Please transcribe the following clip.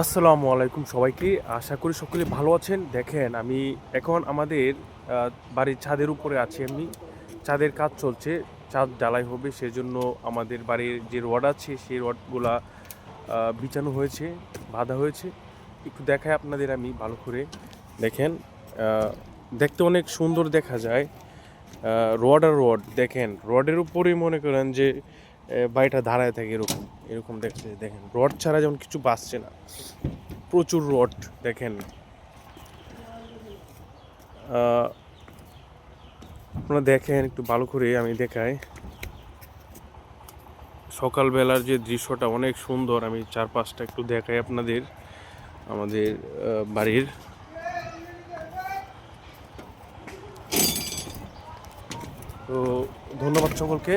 আসসালামু আলাইকুম সবাইকে। আশা করি সকলে ভালো আছেন। দেখেন, আমি এখন আমাদের বাড়ির ছাদের উপরে আছি আমি। ছাদের কাজ চলছে, ছাদ ঢালাই হবে, সেজন্য আমাদের বাড়ির যে রড আছে, সেই রডগুলা বিছানো হয়েছে, বাঁধা হয়েছে। একটু দেখায় আপনাদের আমি ভালো করে। দেখেন দেখতে অনেক সুন্দর দেখা যায়। রড আর রড, দেখেন, রডের উপরেই মনে করেন যে বাড়িটা দাঁড়ায় থাকে এরকম এরকম দেখছে দেখেন। রড ছাড়া যেমন কিছু বাঁচছে না। প্রচুর রড, দেখেন। আপনারা দেখেন, একটু ভালো করে আমি দেখাই। সকালবেলার যে দৃশ্যটা অনেক সুন্দর, আমি চারপাশটা একটু দেখাই আপনাদের, আমাদের বাড়ির। তো, ধন্যবাদ সকলকে।